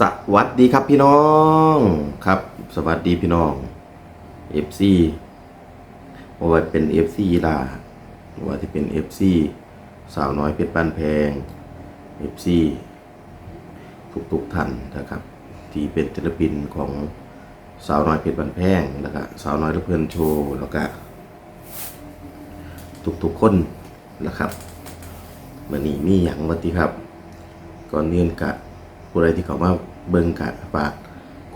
สวัสดีครับพี่น้องครับ สวัสดีพี่น้อง FC ว่าว่าเป็น FC ลาว่าที่เป็น FC สาวน้อยเพชรบ้านแพง FC ทุกทุกๆท่านนะครับ ที่เป็นศิลปินของสาวน้อยเพชรบ้านแพงแล้วก็สาวน้อยลูกเพื่อนโชว์แล้วก็ทุกๆคนนะครับมื่อนี้มีอย่างวัติครับ ก่อนเรียนกะ ผู้ใดที่เขามาเบิ่งกะฝาก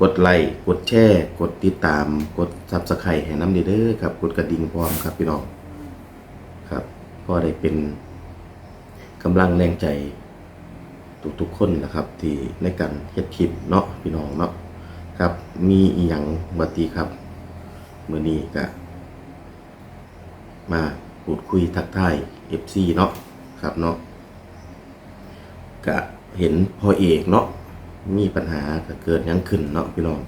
กดไลค์กดแชร์ กดติดตาม กดซับสไครต์ให้น้ำเด้อครับ กดกระดิ่งพร้อมครับพี่น้องครับพอได้เป็นกำลังแรงใจทุกๆคนนะครับที่ในการเฮ็ดคลิปเนาะพี่น้องเนาะครับ มีอีหยังบัติครับมื้อนี้กะมาพูดคุยทักทาย FC เนาะครับเนาะก็ เห็นพ่อเอกเนาะมีปัญหาก็เกิดยังขึ้นเนาะพี่น้อง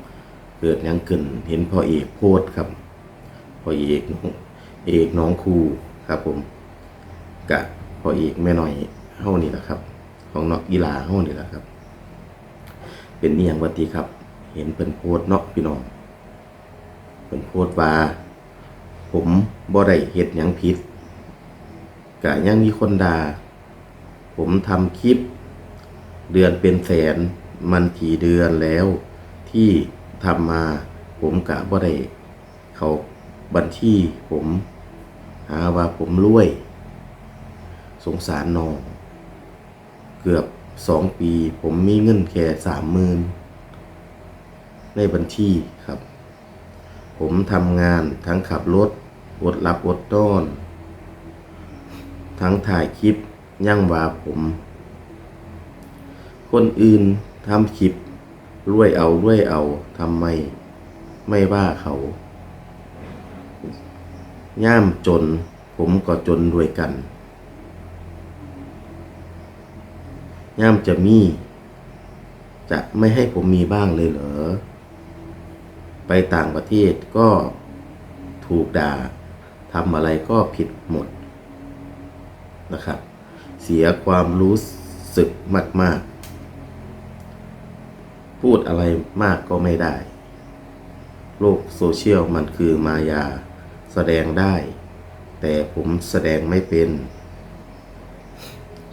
เกิดยังขึ้น เห็นพ่อเอกโพสต์ครับพ่อเอกน้องเอกน้องครูครับผมกะพ่อเอกแม่น้อยเฮานี่แหละครับ ของนอกกีฬาเฮานี่แหละครับ เป็นนี่อย่างวัติครับ เห็นเป็นโพสต์เนาะพี่น้องเป็นโพสต์ว่าผมบ่ได้เฮ็ดยังผิดกะยังมีคนด่าผมทำคลิป เดือนเป็นแสนมันกี่เดือนแล้ว ที่ทำมาผมกะบ่ได้เขาบัญชีผมหาว่าผมรวย สงสารน้อง เกือบสองปี ผมมีเงินแค่สามหมื่นในบัญชีครับ ผมทำงานทั้งขับรถอดหลับอดต้อน ทั้งถ่ายคลิปย่างว่าผม คนอื่นทำคลิปรวยเอารวยเอาทำไม ไม่ว่าเขาย่ามจน ผมก็จนด้วยกัน ย่ามจะมี จะไม่ให้ผมมีบ้างเลยเหรอ ไปต่างประเทศก็ถูกด่าทำอะไรก็ผิดหมดนะครับ เสียความรู้สึกมาก ๆ พูดอะไรมากก็ไม่ได้ โลกโซเชียลมันคือมายา แสดงได้ แต่ผมแสดงไม่เป็น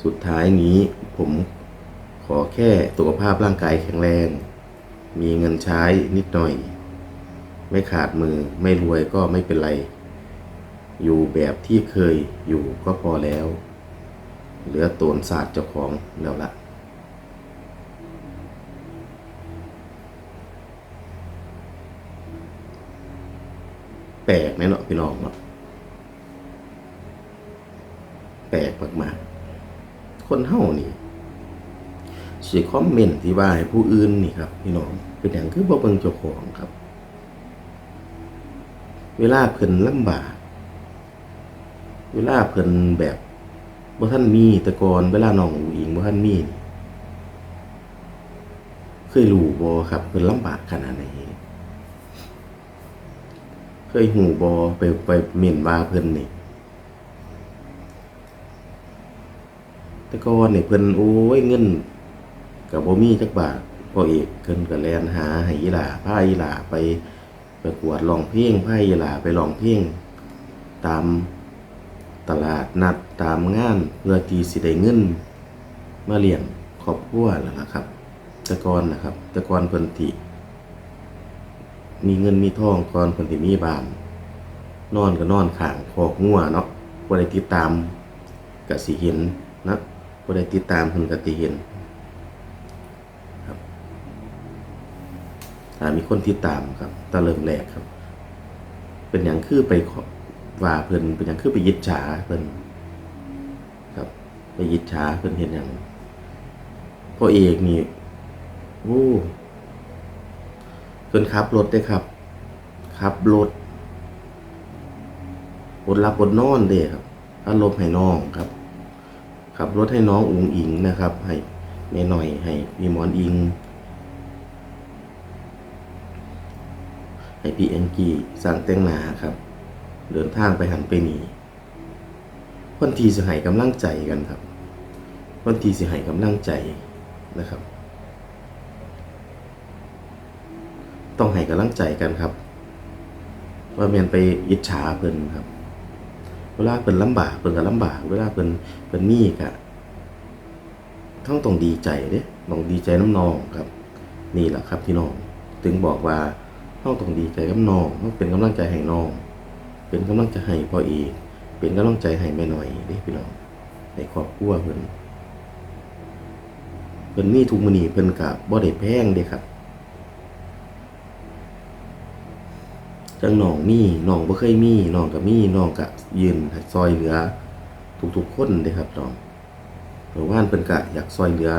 สุดท้ายนี้ผมขอแค่สุขภาพร่างกายแข็งแรง มีเงินใช้นิดหน่อย ไม่ขาดมือไม่รวยก็ไม่เป็นไร อยู่แบบที่เคยอยู่ก็พอแล้ว เหลือโตนศาสตร์เจ้าของแล้วละ แปลกไหมเนาะพี่น้องเนาะแปลกมากๆคนเฮานี่สิคอมเมนต์ที่ว่าให้ผู้อื่นนี่ครับ พี่น้องเป็นอย่างคือบ่เบิ่งเจ้าของครับ เวลาเพิ่นลำบากเวลาเพิ่นแบบบ่ท่านมีแต่ก่อนเวลาน้องอูอิงบ่ท่านมี เคยรู้บ่ครับเพิ่นลำบากขนาดไหน ยหูบ่ไปไปเม่นว่าเพิ่นนี่ แต่ก่อนนี่เพิ่นโอ้ยเงินก็บ่มีจักบาทพ่อเอกเพิ่นก็แลนหาให้อีหลาพาอีหลาไปประกวดร้องเพลงพาอีหลาไปร้องเพลงตามตลาดนัดตามงานเพื่อที่สิได้เงิน มาเลี้ยงครอบครัวนั่นะครับ แต่ก่อนนะครับ แต่ก่อนเพิ่นที่ มีเงินมีทองก่อนเพิ่นที่มีบ้าน นอนก็นอนข้างคอกงัวเนาะบ่ได้ติดตามก็สิเห็นนะบ่ได้ติดตามเพิ่นก็สิเห็นครับถ้ามีคนติดตามครับตะเริ่มแรกครับ เป็นหยังคือไปอว่าเพิ่นเป็นหยังคือไปยิดฉาเพิ่นครับ ไปยิดฉาเพิ่นเห็นหยังพ่อเอกนี่โอ้ พิ่นขับรถได้ครับขับรถอดหลับอดนอนเด้ครับอารมณ์ให้น้องครับขับรถให้น้องอุงอิงนะครับ ให้แม่หน่อยให้พี่หมอนอิง ให้พี่เอ็นกีสั่งแต่งหนาครับ เดินทางไปหันไปหนีคนทีสิให้กำลังใจกันครับคนทีสิให้กำลังใจนะครับ ต้องให้กำลังใจกันครับ ว่าแม่นไปอิจฉาเพิ่นครับ เวลาเพิ่นลำบากเพิ่นก็ลำบาก เวลาเพิ่นเพิ่นมีก็ต้องต้องดีใจเด้ต้องดีใจน้ำนองครับ นี่แหละครับพี่น้องถึงบอกว่าต้องต้องดีใจกับน้องต้องเป็นกำลังใจให้น้อง เป็นกำลังใจให้พ่อเอกเป็นกำลังใจให้แม่หน่อยเด้พี่น้องในครอบครัวเพิ่นเพิ่นมีทุกมื้อนี้เพิ่นก็บ่ได้แพงเด้ครับ จังน้องมีน้องบ่เคยมีน้องก็มีน้องก็ยืนซอยเหลือทุกๆคนเด้ครับน้องเมื่อว่านเพิ่นก็อยากซอยเหลือ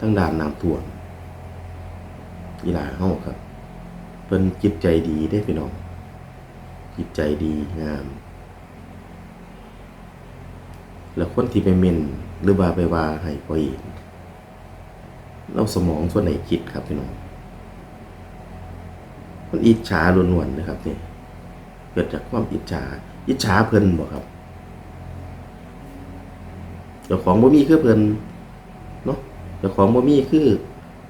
ทั้งด้านน้ำท่วมอีหลาเฮาครับเพิ่นจิตใจดีเด้พี่น้องจิตใจดีงาม แล้วคนที่ไปเม่นหรือว่าไปว่าให้พ่อเอกเราสมองส่วนไหนคิดครับพี่น้อง มันอิจฉาล้วนๆนะครับนี่เกิดจากความอิจฉาอิจฉาเพิ่นบ่ครับเจ้าของบ่มีคือเพิ่นเนาะเจ้าของบ่มีคือ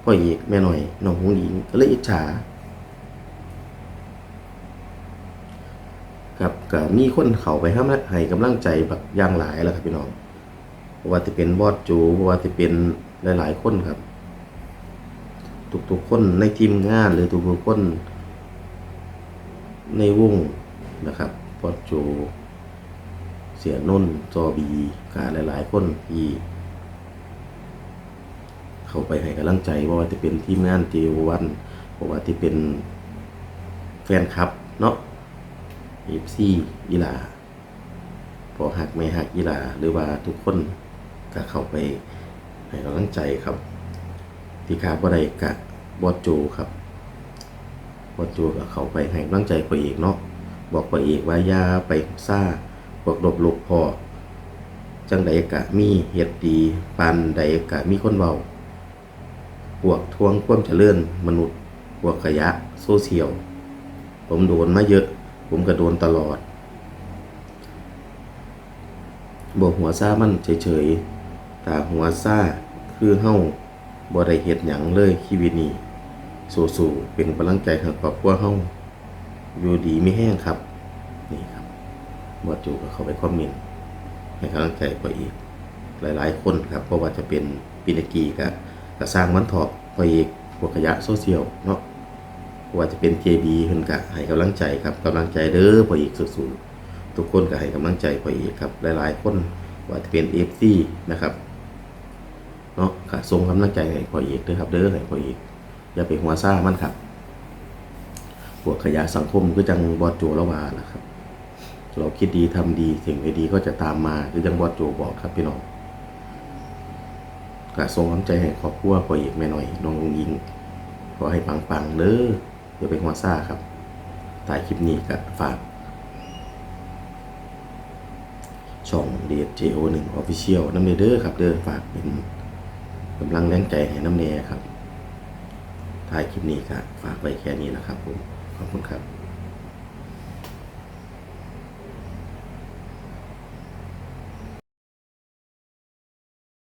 พ่อเอกแม่หน่อยน้องหงหญิงก็เลยอิจฉาครับก็มีคนเข้าไปให้ให้กำลังใจแบบย่างหลายแล้วครับพี่น้องบ่ว่าจะเป็นบอดจูบ่ว่าจะเป็นหลาย ๆ คนครับ ทุกๆคนในทีมงานหรือทุกๆคน ในวงนะครับพอโจ เสียนนท์จอบีกาหลายๆ คนที่เข้าไปให้กำลังใจว่าจะเป็นทีมงานเจวันบอกว่าที่เป็นแฟนคลับเนาะเอฟซีอีลาพอหักไม่หักอีลาหรือว่าทุกคนก็เข้าไปให้กำลังใจครับ ที่ขาดบ่ได้กะบอดโจครับ พอจูกับเขาไปให้กำลังใจพระเอกเนาะบอกพระเอกว่าอย่าไปซ่าพวกดบหลบพอจังใดกะมีเฮ็ดดีปานใดกะมีคนเว้าพวกทวงความเจริญมนุษย์พวกขยะโซเชียลผมโดนมาเยอะ ผมก็โดนตลอดบอกหัวซ่ามันเฉยๆแต่หัวซ่าคือเฮ้าบ่ได้เฮ็ดหยังเลยชีวิตนี้ สู้ๆเป็นกำลังใจให้ครอบครัวเฮาอยู่ดีไม่แห้งครับ นี่ครับบอจูก็เข้าไปคอมเมนต์ให้กำลังใจพออีก หลายๆ คนครับเพราะว่าจะเป็นปินกีกับกับสร้างมันทอบพออีกพวกขยะโซเชียลเนาะว่าจะเป็น JB เพิ่นก็ให้กำลังใจครับกำลังใจเด้อพออีกสู้ๆทุกคนก็ให้กำลังใจพออีกครับ หลายๆ คนว่าจะเป็น FC นะครับเนาะก็ส่งกำลังใจให้พออีกเด้อครับเด้อให้พออีก อย่าไปหัวซ่ามันครับพวกขยะสังคมก็จังบอดโจละวาล่ะครับ เราคิดดีทำดีสิ่งดีก็จะตามมาคือจังบอดโจบอกครับพี่น้องกระส่งกำใจให้ครอบครัวพ่อเอกแม่หน่อยน้องลุงยิงขอให้ปังๆเด้ออย่าไปหัวซ่าครับถ่ายคลิปนี้ก็ฝากช่องเดท JO1 Official น้ำเนเด้อครับเด้อฝากเป็นกำลังแรงใจให้น้ำเนครับ ท้ายคลิปนี้ก็ฝากไว้แค่นี้นะครับผม ขอบคุณครับ